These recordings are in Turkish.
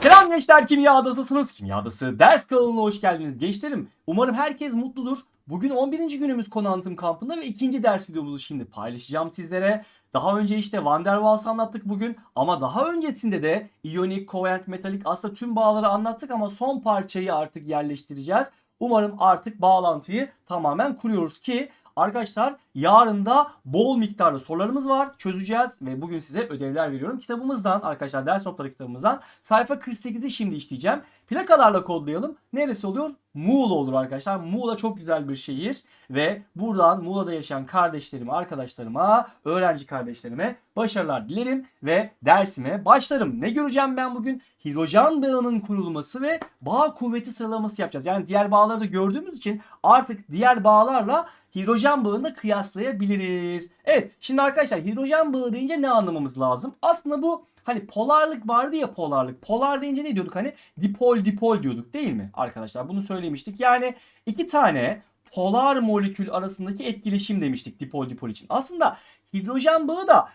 Selam gençler kimya adasısınız. Kimya adası ders kanalına hoş geldiniz. Gençlerim umarım herkes mutludur. Bugün 11. günümüz konu kampında ve ikinci ders videomuzu şimdi paylaşacağım sizlere. Daha önce işte Van der Waals anlattık bugün ama daha öncesinde de iyonik, kovalent, metalik aslında tüm bağları anlattık ama son parçayı artık yerleştireceğiz. Umarım artık bağlantıyı tamamen kuruyoruz ki Arkadaşlar yarın da bol miktarda sorularımız var. Çözeceğiz ve bugün size ödevler veriyorum. Kitabımızdan arkadaşlar ders notları kitabımızdan sayfa 48'i şimdi işleyeceğim. Plakalarla kodlayalım. Neresi oluyor? Muğla olur arkadaşlar. Muğla çok güzel bir şehir ve buradan Muğla'da yaşayan kardeşlerime, arkadaşlarıma, öğrenci kardeşlerime başarılar dilerim ve dersime başlarım. Ne göreceğim ben bugün? Hidrojen bağının kurulması ve bağ kuvveti sıralaması yapacağız. Yani diğer bağları da gördüğümüz için artık diğer bağlarla hidrojen bağını kıyaslayabiliriz. Evet şimdi arkadaşlar hidrojen bağı deyince ne anlamamız lazım? Aslında bu hani polarlık vardı ya polarlık. Polar deyince ne diyorduk hani dipol dipol diyorduk değil mi arkadaşlar? Bunu söylemiştik. Yani iki tane polar molekül arasındaki etkileşim demiştik dipol dipol için. Aslında hidrojen bağı da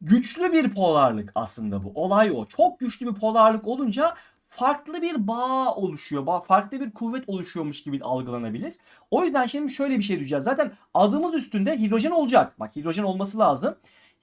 güçlü bir polarlık aslında bu. Olay o. Çok güçlü bir polarlık olunca farklı bir bağ oluşuyor. Farklı bir kuvvet oluşuyormuş gibi algılanabilir. O yüzden şimdi şöyle bir şey diyeceğiz. Zaten adımız üstünde hidrojen olacak. Bak hidrojen olması lazım.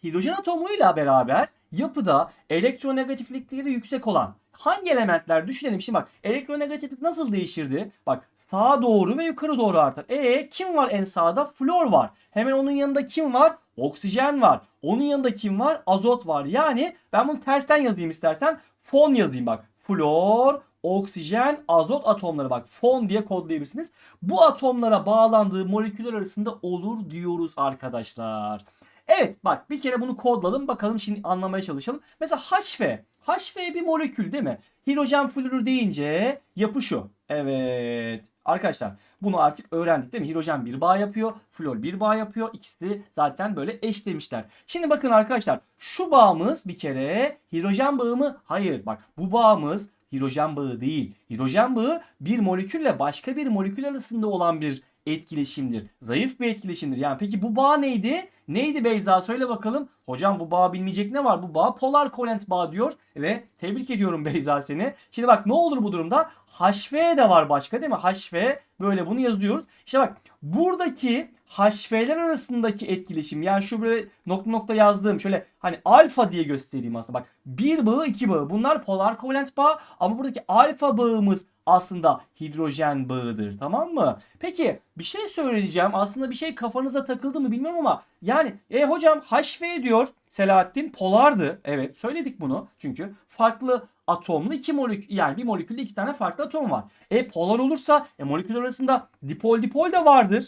Hidrojen atomuyla beraber yapıda elektronegatiflikleri yüksek olan hangi elementler düşünelim. Şimdi bak elektronegatiflik nasıl değişirdi? Bak sağa doğru ve yukarı doğru artar. E kim var en sağda? Flor var. Hemen onun yanında kim var? Oksijen var. Onun yanında kim var? Azot var. Yani ben bunu tersten yazayım istersen. Fon yazayım bak. Flor, oksijen, azot atomları bak fon diye kodlayabilirsiniz. Bu atomlara bağlandığı moleküller arasında olur diyoruz arkadaşlar. Evet bak bir kere bunu kodladım bakalım şimdi anlamaya çalışalım. Mesela HF. HF bir molekül değil mi? Hidrojen florür deyince yapı şu. Evet. Arkadaşlar bunu artık öğrendik değil mi? Hidrojen bir bağ yapıyor. Flor bir bağ yapıyor. İkisi de zaten böyle eş demişler. Şimdi bakın arkadaşlar şu bağımız bir kere hidrojen bağı mı? Hayır bak bu bağımız hidrojen bağı değil. Hidrojen bağı bir molekülle başka bir molekül arasında olan bir etkileşimdir. Zayıf bir etkileşimdir. Yani peki bu bağ neydi? Neydi Beyza? Söyle bakalım. Hocam bu bağ bilmeyecek ne var? Bu bağ polar kovalent bağ diyor. Ve tebrik ediyorum Beyza seni. Şimdi bak ne olur bu durumda? HV de var başka değil mi? HV böyle bunu yazıyoruz. İşte bak buradaki HV'ler arasındaki etkileşim yani şu böyle nokta nokta yazdığım şöyle hani alfa diye göstereyim aslında bak bir bağı iki bağı bunlar polar kovalent bağ ama buradaki alfa bağımız aslında hidrojen bağıdır tamam mı? Peki bir şey söyleyeceğim aslında bir şey kafanıza takıldı mı bilmiyorum ama yani e hocam HV diyor Selahattin polardı evet söyledik bunu çünkü farklı atomlu iki molekül yani bir molekülde iki tane farklı atom var. E polar olursa e, moleküller arasında dipol dipol de vardır.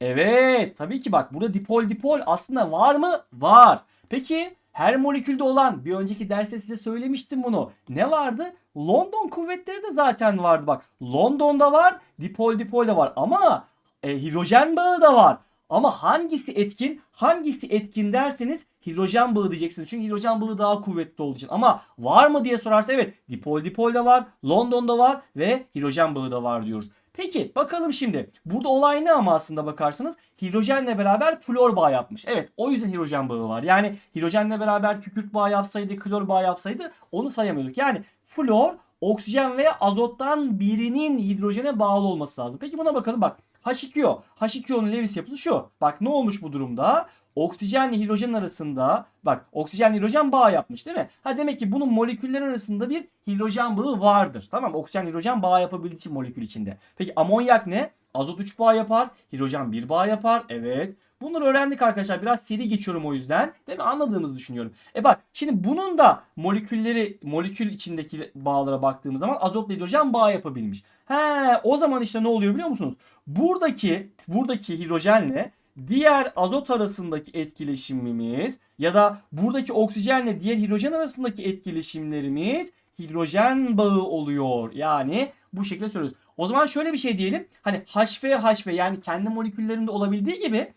Evet tabii ki bak burada dipol dipol aslında var mı? Var. Peki her molekülde olan bir önceki derste size söylemiştim bunu. Ne vardı? London kuvvetleri de zaten vardı bak. London'da var, dipol dipol de var ama e, hidrojen bağı da var. Ama hangisi etkin? Hangisi etkin derseniz hidrojen bağı diyeceksiniz. Çünkü hidrojen bağı daha kuvvetli olduğu için. Ama var mı diye sorarsa evet dipol dipol de var, London'da var ve hidrojen bağı da var diyoruz. Peki bakalım şimdi. Burada olay ne ama aslında bakarsanız hidrojenle beraber flor bağ yapmış. Evet o yüzden hidrojen bağı var. Yani hidrojenle beraber kükürt bağ yapsaydı, klor bağ yapsaydı onu sayamıyorduk. Yani flor oksijen veya azottan birinin hidrojene bağlı olması lazım. Peki buna bakalım bak. H2O. H2O'nun Lewis yapısı şu. Bak ne olmuş bu durumda? Oksijenle hidrojen arasında bak oksijen hidrojen bağ yapmış değil mi? Ha demek ki bunun moleküller arasında bir hidrojen bağı vardır. Tamam oksijen hidrojen bağ yapabildiği için molekül içinde. Peki amonyak ne? Azot 3 bağ yapar. Hidrojen 1 bağ yapar. Evet. Bunları öğrendik arkadaşlar. Biraz seri geçiyorum o yüzden. Değil mi? Anladığımızı düşünüyorum. E bak şimdi bunun da molekülleri molekül içindeki bağlara baktığımız zaman azotla hidrojen bağ yapabilmiş. He o zaman işte ne oluyor biliyor musunuz? Buradaki buradaki hidrojenle diğer azot arasındaki etkileşimimiz ya da buradaki oksijenle diğer hidrojen arasındaki etkileşimlerimiz hidrojen bağı oluyor. Yani bu şekilde söylüyoruz. O zaman şöyle bir şey diyelim. Hani HV HV yani kendi moleküllerinde olabildiği gibi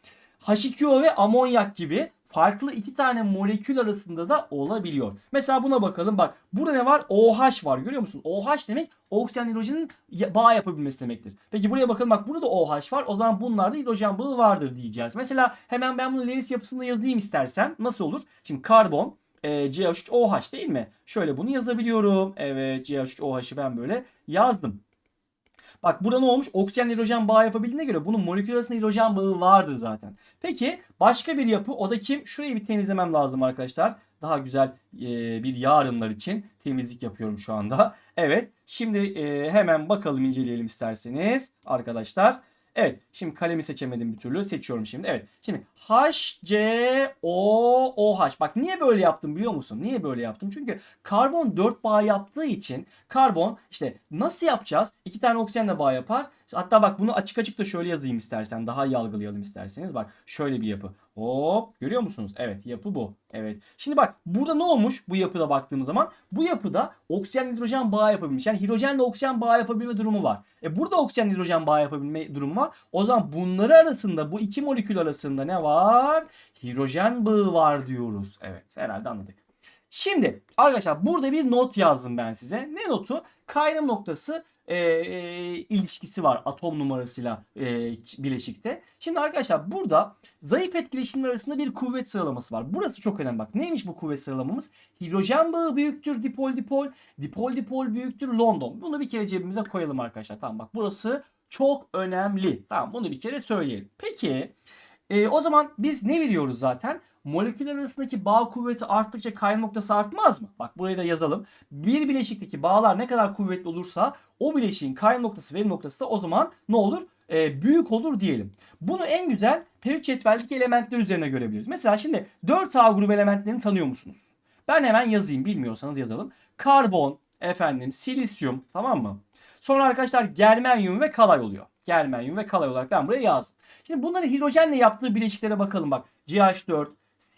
H2O ve amonyak gibi farklı iki tane molekül arasında da olabiliyor. Mesela buna bakalım. Bak burada ne var? OH var. Görüyor musun? OH demek oksijen hidrojenin bağ yapabilmesi demektir. Peki buraya bakalım. Bak burada da OH var. O zaman bunlarda hidrojen bağı vardır diyeceğiz. Mesela hemen ben bunu Lewis yapısında yazayım istersen nasıl olur? Şimdi karbon e, CH3OH değil mi? Şöyle bunu yazabiliyorum. Evet CH3OH'ı ben böyle yazdım. Bak burada ne olmuş? Oksijen hidrojen bağı yapabildiğine göre bunun molekül arasında hidrojen bağı vardır zaten. Peki başka bir yapı o da kim? Şurayı bir temizlemem lazım arkadaşlar. Daha güzel e, bir yarınlar için temizlik yapıyorum şu anda. Evet şimdi e, hemen bakalım inceleyelim isterseniz arkadaşlar. Evet şimdi kalemi seçemedim bir türlü seçiyorum şimdi. Evet şimdi H, C, O, OH. Bak niye böyle yaptım biliyor musun? Niye böyle yaptım? Çünkü karbon 4 bağ yaptığı için karbon işte nasıl yapacağız? İki tane oksijenle bağ yapar. Hatta bak bunu açık açık da şöyle yazayım istersen. Daha iyi algılayalım isterseniz. Bak şöyle bir yapı. Hop görüyor musunuz? Evet yapı bu. Evet. Şimdi bak burada ne olmuş bu yapıda baktığımız zaman? Bu yapıda oksijen hidrojen bağ yapabilmiş. Yani hidrojenle oksijen bağ yapabilme durumu var. E burada oksijen hidrojen bağ yapabilme durumu var. O zaman bunları arasında bu iki molekül arasında ne var? Hidrojen bağı var diyoruz. Evet herhalde anladık. Şimdi arkadaşlar burada bir not yazdım ben size. Ne notu? Kaynam noktası e, e, ilişkisi var atom numarasıyla e, bileşikte. Şimdi arkadaşlar burada zayıf etkileşimler arasında bir kuvvet sıralaması var. Burası çok önemli bak. Neymiş bu kuvvet sıralamamız? Hidrojen bağı büyüktür dipol dipol. Dipol dipol büyüktür London. Bunu bir kere cebimize koyalım arkadaşlar. Tamam bak burası çok önemli. Tamam bunu bir kere söyleyelim. Peki e, o zaman biz ne biliyoruz zaten? Moleküller arasındaki bağ kuvveti arttıkça kaynama noktası artmaz mı? Bak burayı da yazalım. Bir bileşikteki bağlar ne kadar kuvvetli olursa o bileşiğin kaynama noktası verim noktası da o zaman ne olur? Ee, büyük olur diyelim. Bunu en güzel periyot cetveldeki elementler üzerine görebiliriz. Mesela şimdi 4A grubu elementlerini tanıyor musunuz? Ben hemen yazayım bilmiyorsanız yazalım. Karbon, efendim silisyum tamam mı? Sonra arkadaşlar germanyum ve kalay oluyor. Germanyum ve kalay olarak ben buraya yazdım. Şimdi bunları hidrojenle yaptığı bileşiklere bakalım bak. CH4,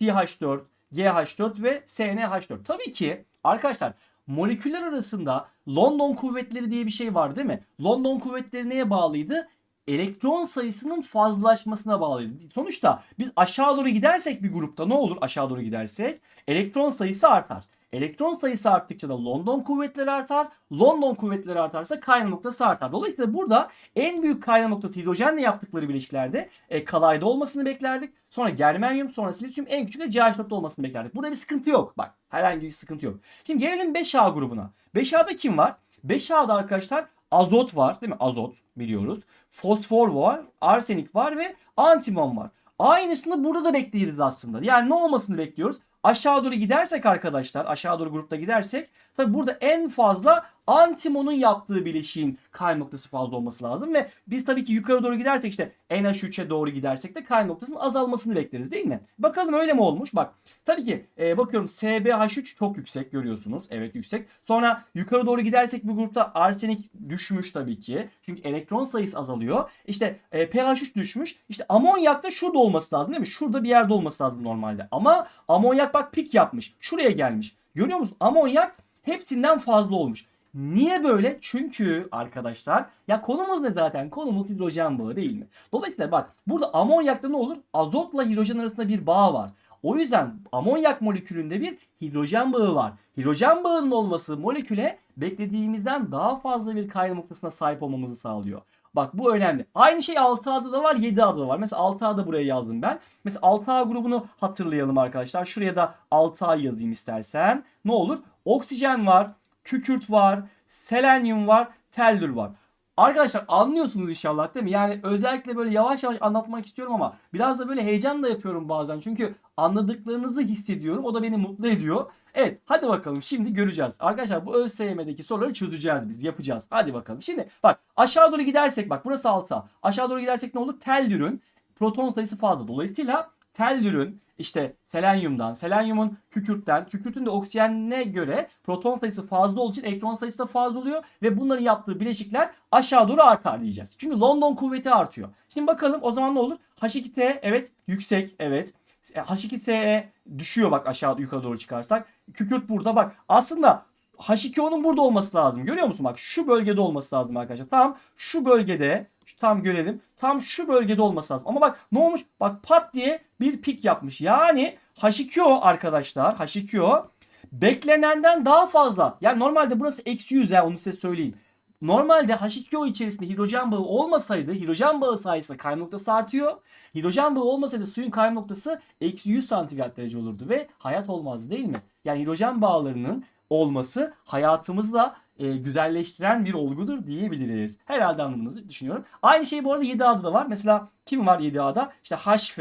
CH4, GH4 ve SNH4. Tabii ki arkadaşlar moleküller arasında London kuvvetleri diye bir şey var değil mi? London kuvvetleri neye bağlıydı? Elektron sayısının fazlalaşmasına bağlıydı. Sonuçta biz aşağı doğru gidersek bir grupta ne olur aşağı doğru gidersek? Elektron sayısı artar. Elektron sayısı arttıkça da London kuvvetleri artar. London kuvvetleri artarsa kaynama noktası artar. Dolayısıyla burada en büyük kaynama noktası hidrojenle yaptıkları bileşiklerde e, kalayda olmasını beklerdik. Sonra germanyum, sonra silisyum en küçük de CH4'te olmasını beklerdik. Burada bir sıkıntı yok. Bak herhangi bir sıkıntı yok. Şimdi gelelim 5A grubuna. 5A'da kim var? 5A'da arkadaşlar azot var değil mi? Azot biliyoruz. Fosfor var, arsenik var ve antimon var. Aynısını burada da bekleriz aslında. Yani ne olmasını bekliyoruz? Aşağı doğru gidersek arkadaşlar aşağı doğru grupta gidersek tabi burada en fazla antimonun yaptığı bileşiğin kay noktası fazla olması lazım ve biz tabii ki yukarı doğru gidersek işte NH3'e doğru gidersek de kay noktasının azalmasını bekleriz değil mi? Bakalım öyle mi olmuş? Bak tabii ki e, bakıyorum SbH3 çok yüksek görüyorsunuz. Evet yüksek. Sonra yukarı doğru gidersek bu grupta arsenik düşmüş tabii ki. Çünkü elektron sayısı azalıyor. İşte e, pH3 düşmüş. İşte amonyak da şurada olması lazım değil mi? Şurada bir yerde olması lazım normalde. Ama amonyak bak pik yapmış. Şuraya gelmiş. Görüyor musun? Amonyak hepsinden fazla olmuş. Niye böyle? Çünkü arkadaşlar ya konumuz ne zaten? Konumuz hidrojen bağı değil mi? Dolayısıyla bak burada amonyakta ne olur? Azotla hidrojen arasında bir bağ var. O yüzden amonyak molekülünde bir hidrojen bağı var. Hidrojen bağının olması moleküle beklediğimizden daha fazla bir kaynama noktasına sahip olmamızı sağlıyor. Bak bu önemli. Aynı şey 6A'da da var 7A'da da var. Mesela 6A'da buraya yazdım ben. Mesela 6A grubunu hatırlayalım arkadaşlar. Şuraya da 6A yazayım istersen. Ne olur? Oksijen var, kükürt var, selenyum var, tellür var. Arkadaşlar anlıyorsunuz inşallah değil mi? Yani özellikle böyle yavaş yavaş anlatmak istiyorum ama biraz da böyle heyecan da yapıyorum bazen. Çünkü anladıklarınızı hissediyorum. O da beni mutlu ediyor. Evet hadi bakalım şimdi göreceğiz. Arkadaşlar bu ÖSYM'deki soruları çözeceğiz biz yapacağız. Hadi bakalım. Şimdi bak aşağı doğru gidersek bak burası 6. Aşağı doğru gidersek ne olur? Tellürün proton sayısı fazla. Dolayısıyla tellürün işte selenyumdan, selenyumun kükürtten, kükürtün de oksijene göre proton sayısı fazla olduğu için elektron sayısı da fazla oluyor ve bunların yaptığı bileşikler aşağı doğru artar diyeceğiz. Çünkü London kuvveti artıyor. Şimdi bakalım o zaman ne olur? H2T evet yüksek evet. H2SE düşüyor bak aşağı yukarı doğru çıkarsak. Kükürt burada bak. Aslında H2O'nun burada olması lazım. Görüyor musun? Bak şu bölgede olması lazım arkadaşlar. Tam şu bölgede tam görelim. Tam şu bölgede olması lazım. Ama bak ne olmuş? Bak pat diye bir pik yapmış. Yani H2O arkadaşlar H2O beklenenden daha fazla. Yani normalde burası eksi 100 ya onu size söyleyeyim. normalde H2O içerisinde hidrojen bağı olmasaydı hidrojen bağı sayesinde kaynama noktası artıyor. Hidrojen bağı olmasaydı suyun kaynama noktası eksi 100 santigrat derece olurdu ve hayat olmazdı değil mi? Yani hidrojen bağlarının olması hayatımızla e, güzelleştiren bir olgudur diyebiliriz. Herhalde anladığınızı düşünüyorum. Aynı şey bu arada 7A'da da var. Mesela kim var 7A'da? İşte HF,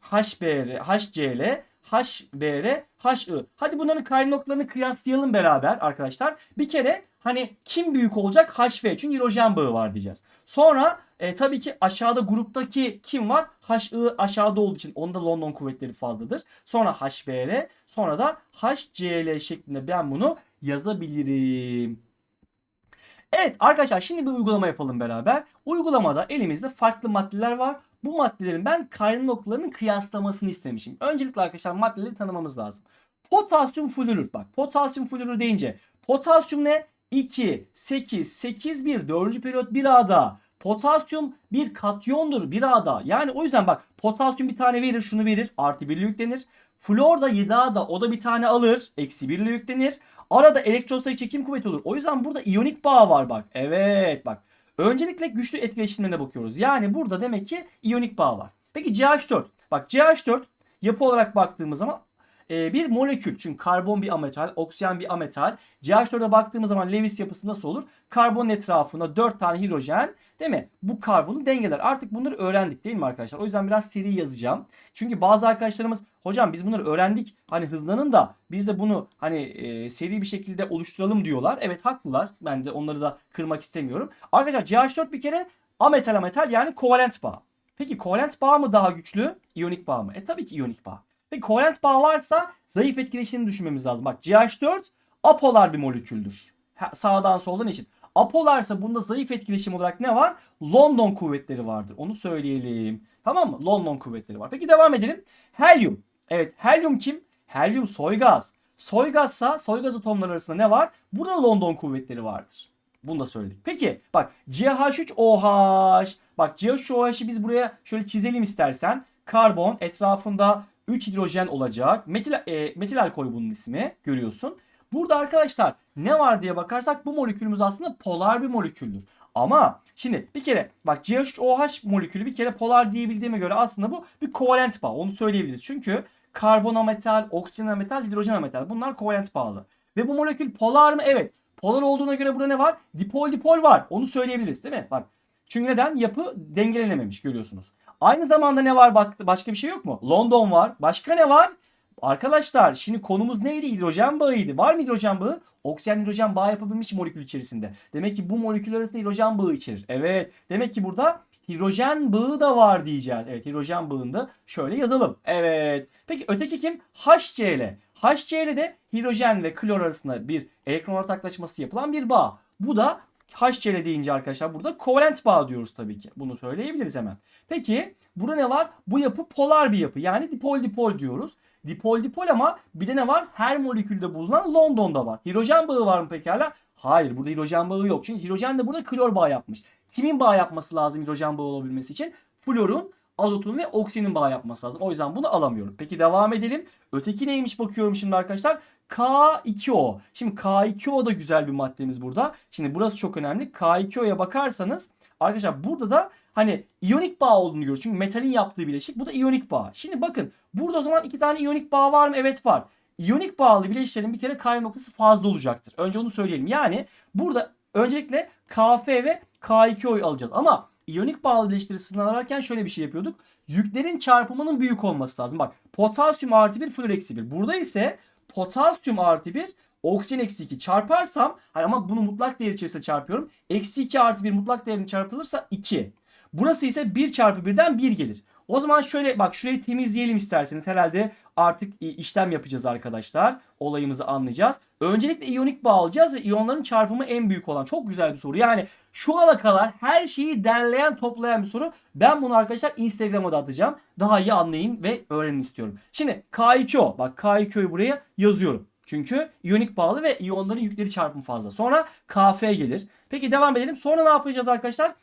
HBr, HCl, HBr, HI. Hadi bunların kaynama noktalarını kıyaslayalım beraber arkadaşlar. Bir kere hani kim büyük olacak? HF çünkü hidrojen bağı var diyeceğiz. Sonra e, tabii ki aşağıda gruptaki kim var? HI aşağıda olduğu için onda London kuvvetleri fazladır. Sonra HBr sonra da HCl şeklinde ben bunu yazabilirim. Evet arkadaşlar şimdi bir uygulama yapalım beraber. Uygulamada elimizde farklı maddeler var. Bu maddelerin ben kaynama noktalarının kıyaslamasını istemişim. Öncelikle arkadaşlar maddeleri tanımamız lazım. Potasyum florür bak potasyum florür deyince potasyum ne? 2, 8, 8, 1 4. periyot 1A'da. Potasyum bir katyondur 1A'da. Yani o yüzden bak potasyum bir tane verir şunu verir artı 1 yüklenir. Flor da 7A'da o da bir tane alır eksi 1 ile yüklenir. Arada elektrosayı çekim kuvveti olur. O yüzden burada iyonik bağ var bak. Evet bak. Öncelikle güçlü etkileşimlerine bakıyoruz. Yani burada demek ki iyonik bağ var. Peki CH4. Bak CH4 yapı olarak baktığımız zaman e, bir molekül. Çünkü karbon bir ametal, oksijen bir ametal. CH4'e baktığımız zaman Lewis yapısı nasıl olur? Karbonun etrafında 4 tane hidrojen değil mi? Bu karbonu dengeler. Artık bunları öğrendik değil mi arkadaşlar? O yüzden biraz seri yazacağım. Çünkü bazı arkadaşlarımız hocam biz bunları öğrendik. Hani hızlanın da biz de bunu hani e, seri bir şekilde oluşturalım diyorlar. Evet haklılar. Ben de onları da kırmak istemiyorum. Arkadaşlar CH4 bir kere ametal ametal yani kovalent bağ. Peki kovalent bağ mı daha güçlü? İyonik bağ mı? E tabii ki iyonik bağ. Ve kovalent bağ varsa zayıf etkileşimini düşünmemiz lazım. Bak CH4 apolar bir moleküldür. Sağdan soldan eşit. Apolarsa bunda zayıf etkileşim olarak ne var? London kuvvetleri vardır. Onu söyleyelim. Tamam mı? London kuvvetleri var. Peki devam edelim. Helyum. Evet helyum kim? Helyum soy gaz. Soy gazsa soy gaz atomları arasında ne var? Burada London kuvvetleri vardır. Bunu da söyledik. Peki bak CH3OH. Bak CH3OH'ı biz buraya şöyle çizelim istersen. Karbon etrafında 3 hidrojen olacak. Metil, e, metil alkol bunun ismi. Görüyorsun. Burada arkadaşlar ne var diye bakarsak bu molekülümüz aslında polar bir moleküldür. Ama şimdi bir kere bak CH3OH molekülü bir kere polar diyebildiğime göre aslında bu bir kovalent bağ. Onu söyleyebiliriz. Çünkü karbon ametal, oksijen ametal, hidrojen ametal bunlar kovalent bağlı. Ve bu molekül polar mı? Evet. Polar olduğuna göre burada ne var? Dipol dipol var. Onu söyleyebiliriz değil mi? Bak. Çünkü neden? Yapı dengelenememiş görüyorsunuz. Aynı zamanda ne var? Bak başka bir şey yok mu? London var. Başka ne var? Arkadaşlar şimdi konumuz neydi? Hidrojen bağıydı. Var mı hidrojen bağı? Oksijen hidrojen bağ yapabilmiş molekül içerisinde. Demek ki bu moleküller arasında hidrojen bağı içerir. Evet. Demek ki burada hidrojen bağı da var diyeceğiz. Evet hidrojen bağında şöyle yazalım. Evet. Peki öteki kim? HCl. HCl de hidrojen ve klor arasında bir elektron ortaklaşması yapılan bir bağ. Bu da HCl deyince arkadaşlar burada kovalent bağ diyoruz tabii ki. Bunu söyleyebiliriz hemen. Peki burada ne var? Bu yapı polar bir yapı. Yani dipol dipol diyoruz. Dipol dipol ama bir de ne var? Her molekülde bulunan London'da var. Hidrojen bağı var mı pekala? Hayır burada hidrojen bağı yok. Çünkü hidrojen de burada klor bağ yapmış. Kimin bağ yapması lazım hidrojen bağı olabilmesi için? Florun, azotun ve oksijenin bağ yapması lazım. O yüzden bunu alamıyorum. Peki devam edelim. Öteki neymiş bakıyorum şimdi arkadaşlar. K2O. Şimdi K2O da güzel bir maddemiz burada. Şimdi burası çok önemli. K2O'ya bakarsanız arkadaşlar burada da hani iyonik bağ olduğunu görüyoruz. Çünkü metalin yaptığı bileşik. Bu da iyonik bağ. Şimdi bakın burada o zaman iki tane iyonik bağ var mı? Evet var. İyonik bağlı bileşiklerin bir kere kaynama noktası fazla olacaktır. Önce onu söyleyelim. Yani burada öncelikle Kf ve K2O'yu alacağız. Ama iyonik bağlı bileşikleri sınırlarken şöyle bir şey yapıyorduk. Yüklerin çarpımının büyük olması lazım. Bak potasyum artı 1 flor eksi 1. Burada ise potasyum artı 1 oksijen eksi 2 çarparsam hani ama bunu mutlak değer içerisinde çarpıyorum. Eksi 2 artı 1 mutlak değerini çarpılırsa 2. Burası ise 1 çarpı 1'den 1 gelir. O zaman şöyle bak şurayı temizleyelim isterseniz. Herhalde artık işlem yapacağız arkadaşlar. Olayımızı anlayacağız. Öncelikle iyonik bağ alacağız ve iyonların çarpımı en büyük olan. Çok güzel bir soru. Yani şu ana kadar her şeyi derleyen toplayan bir soru. Ben bunu arkadaşlar Instagram'a da atacağım. Daha iyi anlayın ve öğrenin istiyorum. Şimdi K2O. Bak K2O'yu buraya yazıyorum. Çünkü iyonik bağlı ve iyonların yükleri çarpımı fazla. Sonra Kf gelir. Peki devam edelim. Sonra ne yapacağız arkadaşlar?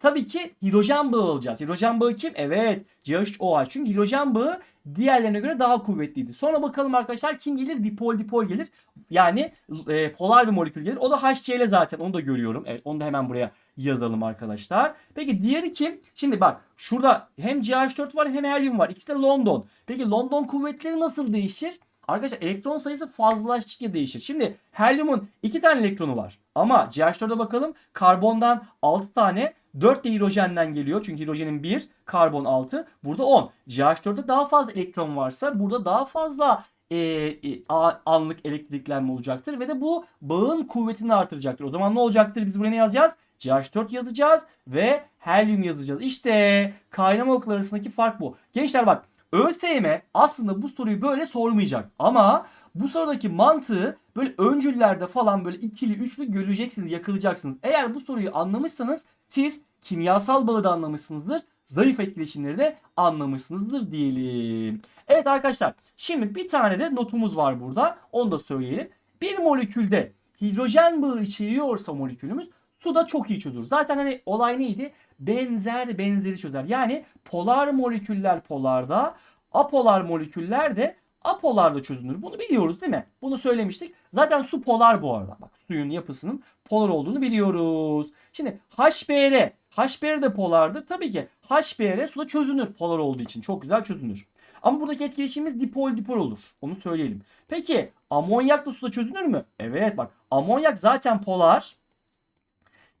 tabii ki hidrojen bağı alacağız. Hidrojen bağı kim? Evet CH3OH. Çünkü hidrojen bağı diğerlerine göre daha kuvvetliydi. Sonra bakalım arkadaşlar kim gelir? Dipol dipol gelir. Yani e, polar bir molekül gelir. O da HCl zaten onu da görüyorum. Evet onu da hemen buraya yazalım arkadaşlar. Peki diğeri kim? Şimdi bak şurada hem CH4 var hem helyum var. İkisi de London. Peki London kuvvetleri nasıl değişir? Arkadaşlar elektron sayısı fazlalaştıkça değişir. Şimdi helyumun 2 tane elektronu var. Ama CH4'e bakalım. Karbondan 6 tane 4 de hidrojenden geliyor. Çünkü hidrojenin 1, karbon 6. Burada 10. CH4'te daha fazla elektron varsa burada daha fazla e, e, anlık elektriklenme olacaktır. Ve de bu bağın kuvvetini artıracaktır. O zaman ne olacaktır? Biz buraya ne yazacağız? CH4 yazacağız ve helyum yazacağız. İşte kaynama okları arasındaki fark bu. Gençler bak ÖSYM aslında bu soruyu böyle sormayacak. Ama bu sorudaki mantığı böyle öncüllerde falan böyle ikili üçlü göreceksiniz, yakalayacaksınız. Eğer bu soruyu anlamışsanız siz kimyasal bağı da anlamışsınızdır. Zayıf etkileşimleri de anlamışsınızdır diyelim. Evet arkadaşlar şimdi bir tane de notumuz var burada. Onu da söyleyelim. Bir molekülde hidrojen bağı içeriyorsa molekülümüz suda çok iyi çözülür. Zaten hani olay neydi? Benzer benzeri çözer. Yani polar moleküller polarda, apolar moleküller de apolarda çözünür. Bunu biliyoruz değil mi? Bunu söylemiştik. Zaten su polar bu arada. Bak suyun yapısının polar olduğunu biliyoruz. Şimdi HBr, HBr de polardır. Tabii ki HBr suda çözünür polar olduğu için. Çok güzel çözünür. Ama buradaki etkileşimimiz dipol dipol olur. Onu söyleyelim. Peki amonyak da suda çözünür mü? Evet bak amonyak zaten polar.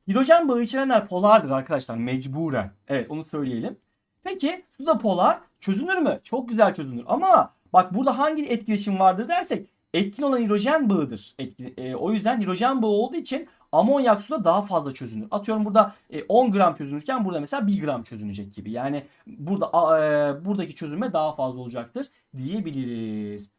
Hidrojen bağı içerenler polardır arkadaşlar mecburen. Evet onu söyleyelim. Peki suda polar çözünür mü? Çok güzel çözünür. Ama bak burada hangi etkileşim vardır dersek etkin olan hidrojen bağıdır. Etki, e, o yüzden hidrojen bağı olduğu için amonyak suda daha fazla çözünür. Atıyorum burada e, 10 gram çözünürken burada mesela 1 gram çözünecek gibi. Yani burada e, buradaki çözünme daha fazla olacaktır diyebiliriz.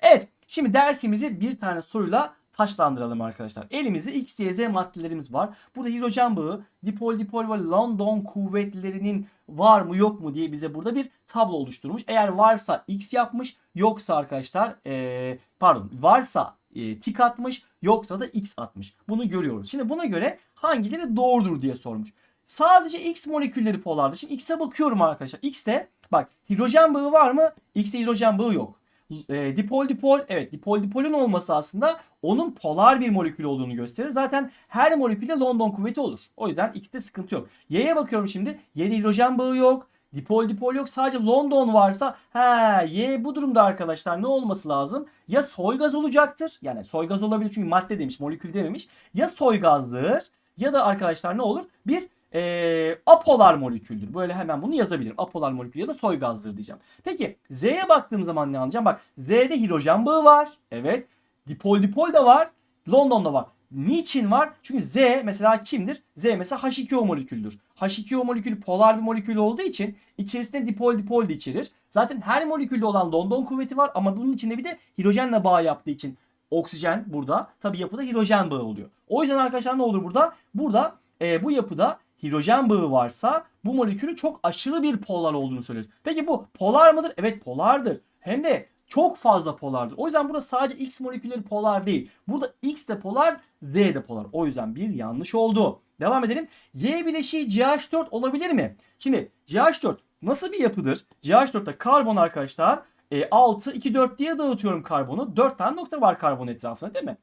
Evet şimdi dersimizi bir tane soruyla taşlandıralım arkadaşlar. Elimizde X, Y, Z maddelerimiz var. Burada hidrojen bağı, dipol dipol ve London kuvvetlerinin var mı yok mu diye bize burada bir tablo oluşturmuş. Eğer varsa X yapmış, yoksa arkadaşlar ee, pardon varsa e, tik atmış, yoksa da X atmış. Bunu görüyoruz. Şimdi buna göre hangileri doğrudur diye sormuş. Sadece X molekülleri polardır. Şimdi X'e bakıyorum arkadaşlar. X'te bak hidrojen bağı var mı? X'te hidrojen bağı yok. E, dipol dipol evet dipol dipolün olması aslında onun polar bir molekül olduğunu gösterir. Zaten her molekülde London kuvveti olur. O yüzden X'te sıkıntı yok. Y'ye bakıyorum şimdi. Y'de hidrojen bağı yok. Dipol dipol yok. Sadece London varsa he Y bu durumda arkadaşlar ne olması lazım? Ya soy gaz olacaktır. Yani soy gaz olabilir çünkü madde demiş molekül dememiş. Ya soy gazdır ya da arkadaşlar ne olur? Bir e, apolar moleküldür. Böyle hemen bunu yazabilirim. Apolar molekül ya da soy gazdır diyeceğim. Peki Z'ye baktığım zaman ne anlayacağım? Bak Z'de hidrojen bağı var. Evet. Dipol dipol da var. London'da var. Niçin var? Çünkü Z mesela kimdir? Z mesela H2O moleküldür. H2O molekülü polar bir molekül olduğu için içerisinde dipol dipol de içerir. Zaten her molekülde olan London kuvveti var ama bunun içinde bir de hidrojenle bağ yaptığı için oksijen burada tabi yapıda hidrojen bağı oluyor. O yüzden arkadaşlar ne olur burada? Burada e, bu yapıda hidrojen bağı varsa bu molekülü çok aşırı bir polar olduğunu söyleriz. Peki bu polar mıdır? Evet polardır. Hem de çok fazla polardır. O yüzden burada sadece X molekülleri polar değil. Burada X de polar, Z de polar. O yüzden bir yanlış oldu. Devam edelim. Y bileşiği CH4 olabilir mi? Şimdi CH4 nasıl bir yapıdır? CH4'te karbon arkadaşlar e, 6, 2, 4 diye dağıtıyorum karbonu. 4 tane nokta var karbon etrafında değil mi?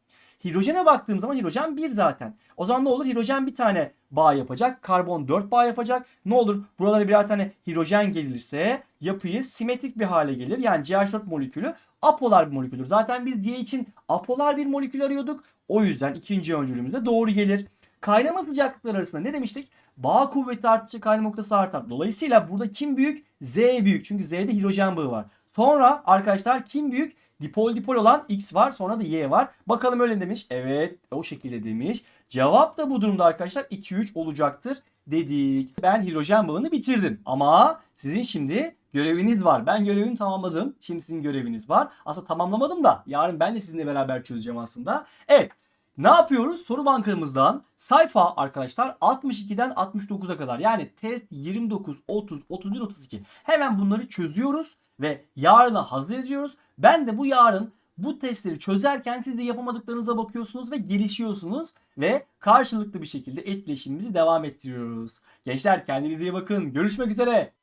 Hidrojene baktığım zaman hidrojen 1 zaten. O zaman ne olur? Hidrojen bir tane bağ yapacak. Karbon 4 bağ yapacak. Ne olur? Buralara birer tane hidrojen gelirse yapıyı simetrik bir hale gelir. Yani CH4 molekülü apolar bir moleküldür. Zaten biz Y için apolar bir molekül arıyorduk. O yüzden ikinci öncülümüz de doğru gelir. Kaynama sıcaklıkları arasında ne demiştik? Bağ kuvveti arttıkça kaynama noktası artar. Dolayısıyla burada kim büyük? Z büyük. Çünkü Z'de hidrojen bağı var. Sonra arkadaşlar kim büyük? Dipol dipol olan X var sonra da Y var. Bakalım öyle demiş. Evet o şekilde demiş. Cevap da bu durumda arkadaşlar 2-3 olacaktır dedik. Ben hidrojen bağını bitirdim. Ama sizin şimdi göreviniz var. Ben görevimi tamamladım. Şimdi sizin göreviniz var. Aslında tamamlamadım da yarın ben de sizinle beraber çözeceğim aslında. Evet. Ne yapıyoruz? Soru bankamızdan sayfa arkadaşlar 62'den 69'a kadar yani test 29, 30, 31, 32 hemen bunları çözüyoruz ve yarına hazır ediyoruz. Ben de bu yarın Bu testleri çözerken siz de yapamadıklarınıza bakıyorsunuz ve gelişiyorsunuz ve karşılıklı bir şekilde etkileşimimizi devam ettiriyoruz. Gençler kendinize iyi bakın. Görüşmek üzere.